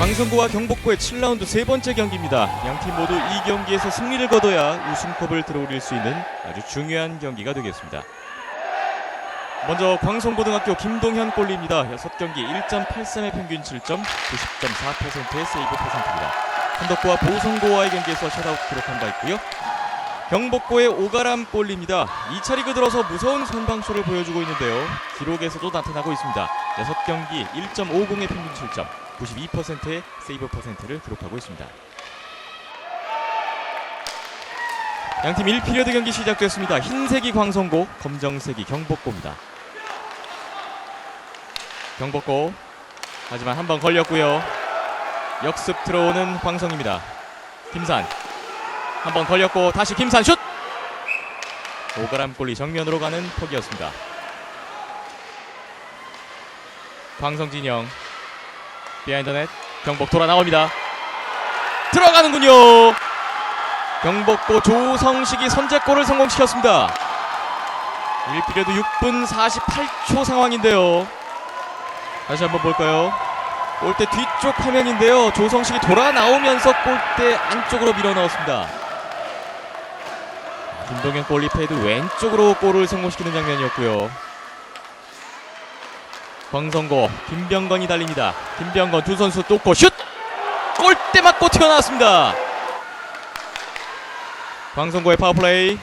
광성구와 경복구의 7라운드 세 번째 경기입니다. 양 팀 모두 이 경기에서 승리를 거둬야 우승컵을 들어올릴 수 있는 아주 중요한 경기가 되겠습니다. 먼저 광성고등학교 김동현 골리입니다. 6경기 1.83의 평균 7점, 90.4%의 세이브 퍼센트입니다. 한덕구와 보성고와의 경기에서 셧아웃 기록한 바 있고요. 경복고의 오가람 골리입니다. 2차 리그 들어서 무서운 선방쇼를 보여주고 있는데요. 기록에서도 나타나고 있습니다. 6경기 1.50의 평균 7점, 92%의 세이브 퍼센트를 기록하고 있습니다. 양팀 1피리어드 경기 시작됐습니다. 흰색이 광성고, 검정색이 경복고입니다. 경복고 하지만 한 번 걸렸고요. 역습 들어오는 광성입니다. 김산 한 번 걸렸고 다시 김산 슛! 오가람 골리 정면으로 가는 폭이었습니다. 광성 진영 비하인드 넷 경복 돌아 나옵니다. 들어가는군요. 경복고 조성식이 선제골을 성공시켰습니다. 1피리어드 6분 48초 상황인데요. 다시 한번 볼까요? 골대 뒤쪽 화면인데요. 조성식이 돌아 나오면서 골대 안쪽으로 밀어 넣었습니다. 김동현 골리 패드 왼쪽으로 골을 성공시키는 장면이었고요. 광성고 김병건이 달립니다. 김병건 두 선수 뚫고 슛! 골대 맞고 튀어나왔습니다. 광성고의 파워플레이.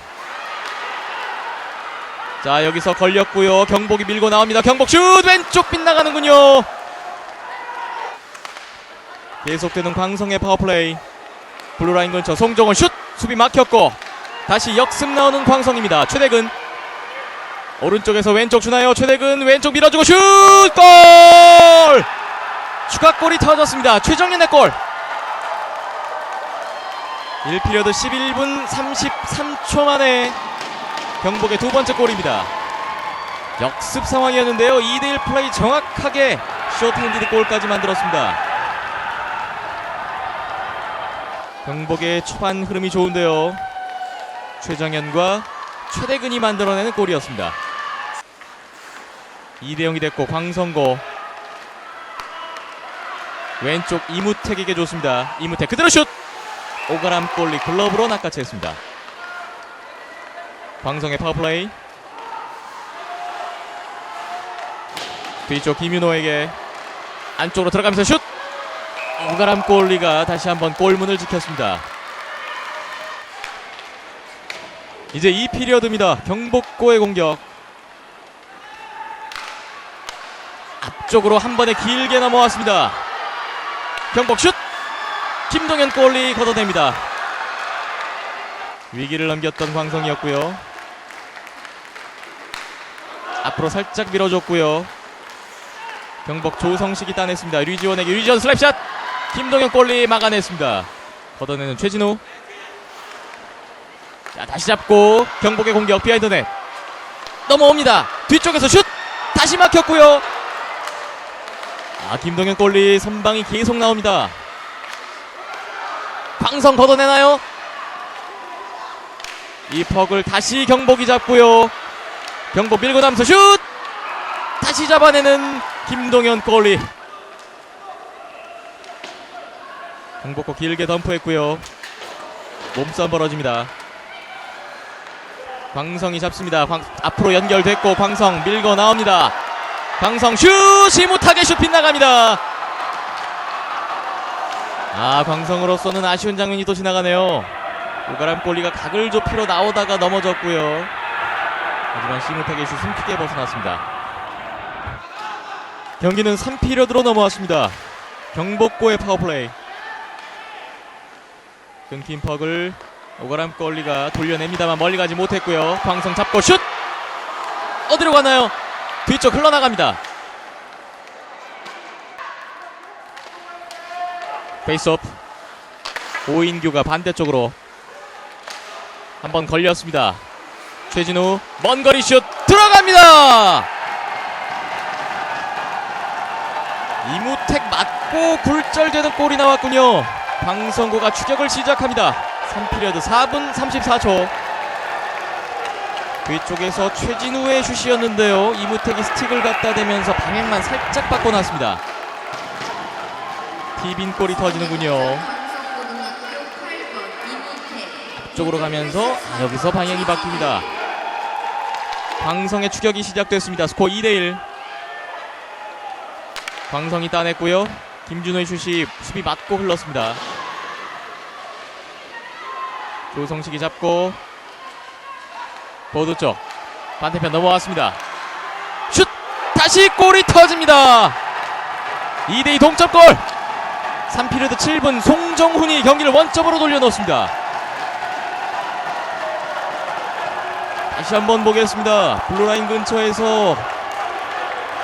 자 여기서 걸렸고요. 경복이 밀고 나옵니다. 경복 슛 왼쪽 빗나가는군요. 계속되는 광성의 파워플레이. 블루라인 근처 송정원 슛 수비 막혔고 다시 역습 나오는 광성입니다. 최대근 오른쪽에서 왼쪽 주나요? 최대근 왼쪽 밀어주고 슛! 골! 추가골이 터졌습니다. 최정현의 골. 1피리어드 11분 33초 만에 경복의 두 번째 골입니다. 역습 상황이었는데요. 2대1 플레이 정확하게 쇼트핸디드 골까지 만들었습니다. 경복의 초반 흐름이 좋은데요. 최정현과 최대근이 만들어내는 골이었습니다. 2대 0이 됐고 광성고 왼쪽 이무택에게 줬습니다. 이무택 그대로 슛! 오가람 골리 글러브로 낚아챘습니다. 광성의 파워플레이 뒤쪽 김윤호에게 안쪽으로 들어가면서 슛! 오가람 골리가 다시 한번 골문을 지켰습니다. 이제 2피리어드입니다. 경복고의 공격. 앞쪽으로 한 번에 길게 넘어왔습니다. 경복 슛! 김동현 골리 걷어냅니다. 위기를 넘겼던 광성이었고요. 앞으로 살짝 밀어줬고요. 경복 조성식이 따냈습니다. 류지원에게 류지원 슬랩샷! 김동현 골리 막아냈습니다. 걷어내는 최진우. 자 다시 잡고 경복의 공격 비하인드 넷 넘어옵니다. 뒤쪽에서 슛! 다시 막혔고요. 아 김동현 골리 선방이 계속 나옵니다. 광성 걷어내나요? 이 퍽을 다시 경복이 잡고요. 경복 밀고 나면서 슛! 다시 잡아내는 김동현 골리. 경복고 길게 덤프했고요. 몸싸움 벌어집니다. 광성이 잡습니다. 광- 앞으로 연결됐고 광성 밀고 나옵니다. 광성 슛 이 못하게 슛 빗나갑니다. 아 광성으로서는 아쉬운 장면이 또 지나가네요. 오가람 골리가 각을 좁히러 나오다가 넘어졌고요. 하지만 시무탁의 슛은 크게 벗어났습니다. 경기는 3피리어드로 넘어왔습니다. 경복고의 파워플레이. 끊긴 퍽을 오가람 골리가 돌려냅니다만 멀리 가지 못했고요. 광성 잡고 슛! 어디로 가나요? 뒤쪽 흘러나갑니다. 페이스오프 오인규가 반대쪽으로 한번 걸렸습니다. 최진우 먼 거리 슛 들어갑니다. 이무택 맞고 굴절되는 골이 나왔군요. 방성고가 추격을 시작합니다. 3피리어드 4분 34초. 뒤쪽에서 최진우의 슛이었는데요. 이무택이 스틱을 갖다 대면서 방향만 살짝 바꿔놨습니다. 티빈 골이 터지는군요. 광성고등학교 8번 이미태 쪽으로 가면서 아, 여기서 방향이 바뀝니다. 광성의 추격이 시작됐습니다. 스코어 2대1. 광성이 따냈고요. 김준호의 슛이 수비 맞고 흘렀습니다. 조성식이 잡고 보드 쪽 반대편 넘어왔습니다. 슛! 다시 골이 터집니다. 2대2 동점골! 3피리드 7분 송정훈이 경기를 원점으로 돌려놓습니다. 다시 한번 보겠습니다. 블루라인 근처에서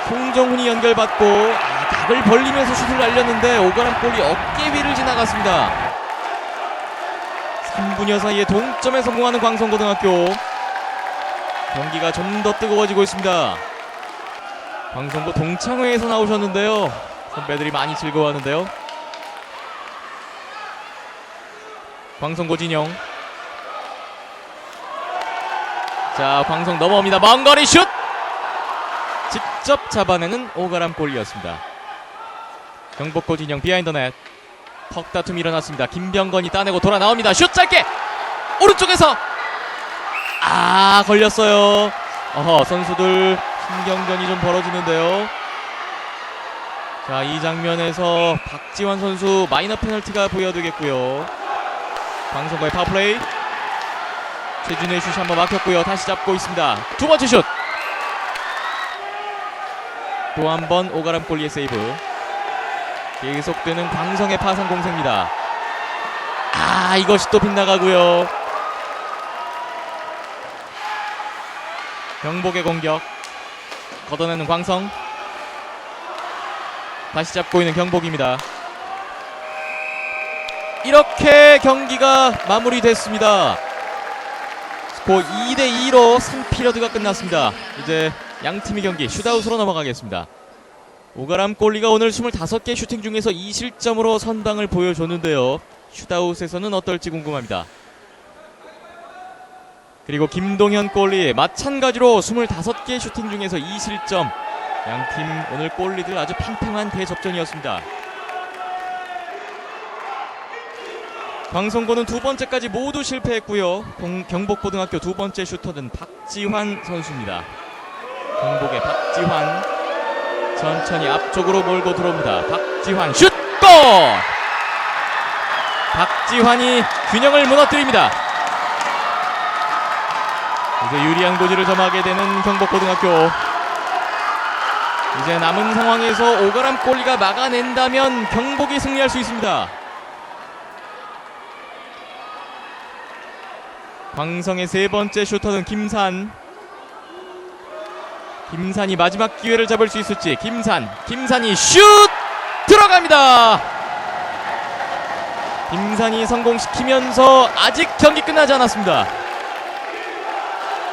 송정훈이 연결받고 아, 각을 벌리면서 슛을 날렸는데 오가람 볼이 어깨 위를 지나갔습니다. 3분여 사이에 동점에 성공하는 광성고등학교 경기가 좀 더 뜨거워지고 있습니다. 광성고 동창회에서 나오셨는데요. 선배들이 많이 즐거워하는데요. 광성고 진영. 자 광성 넘어옵니다. 먼 거리 슛! 직접 잡아내는 오가람 골이었습니다. 경복고 진영 비하인드 넷 턱 다툼이 일어났습니다. 김병건이 따내고 돌아 나옵니다. 슛 짧게! 오른쪽에서 아 걸렸어요 어허 선수들 신경전이 좀 벌어지는데요 자 이 장면에서 박지환 선수 마이너 페널티가 보여되겠고요 광성과의 파플레이 최준의 슛이 한번 막혔고요. 다시 잡고 있습니다. 두 번째 슛. 또 한 번 오가람 골리의 세이브. 계속되는 광성의 파상 공세입니다. 아 이것이 또 빗나가고요. 경복의 공격. 걷어내는 광성. 다시 잡고 있는 경복입니다. 이렇게 경기가 마무리됐습니다. 스코어 2대2로 3피러드가 끝났습니다. 이제 양 팀의 경기 슛아웃으로 넘어가겠습니다. 오가람 골리가 오늘 25개 슈팅 중에서 2실점으로 선방을 보여줬는데요. 슛아웃에서는 어떨지 궁금합니다. 그리고 김동현 골리 마찬가지로 25개 슈팅 중에서 2실점. 양팀 오늘 골리들 아주 팽팽한 대접전이었습니다. 광성고는 두 번째까지 모두 실패했고요. 경- 경복고등학교 두 번째 슈터는 박지환 선수입니다. 경복의 박지환 천천히 앞쪽으로 몰고 들어옵니다. 박지환 슛! 골! 박지환이 균형을 무너뜨립니다. 이제 유리한 고지를 점하게 되는 경복고등학교. 이제 남은 상황에서 오가람 골리가 막아낸다면 경복이 승리할 수 있습니다. 광성의 세 번째 슈터는 김산. 김산이 마지막 기회를 잡을 수 있을지. 김산, 김산이 슛 들어갑니다. 김산이 성공시키면서 아직 경기 끝나지 않았습니다.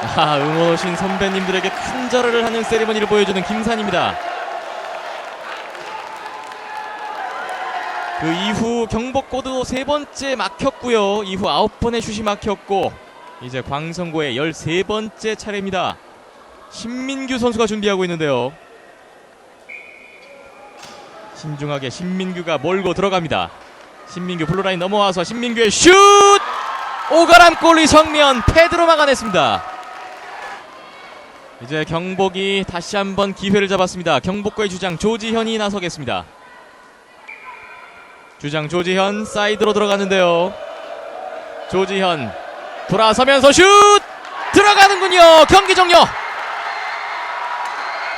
아, 응원 오신 선배님들에게 큰 절을 하는 세리머니를 보여주는 김산입니다. 그 이후 경복고도 세 번째 막혔고요. 이후 아홉 번의 슛이 막혔고 이제 광성고의 13번째 차례입니다. 신민규 선수가 준비하고 있는데요. 신중하게 신민규가 몰고 들어갑니다. 신민규 블루라인 넘어와서 신민규의 슛! 오가람 골리 정면 패드로 막아냈습니다. 이제 경복이 다시 한번 기회를 잡았습니다. 경복고의 주장 조지현이 나서겠습니다. 주장 조지현 사이드로 들어가는데요. 조지현 돌아서면서 슛 들어가는군요. 경기 종료.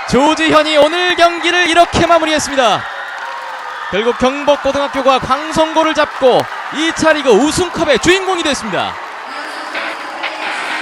조지현이 오늘 경기를 이렇게 마무리했습니다. 결국 경복고등학교가 광성고를 잡고 2차 리그 우승컵의 주인공이 됐습니다.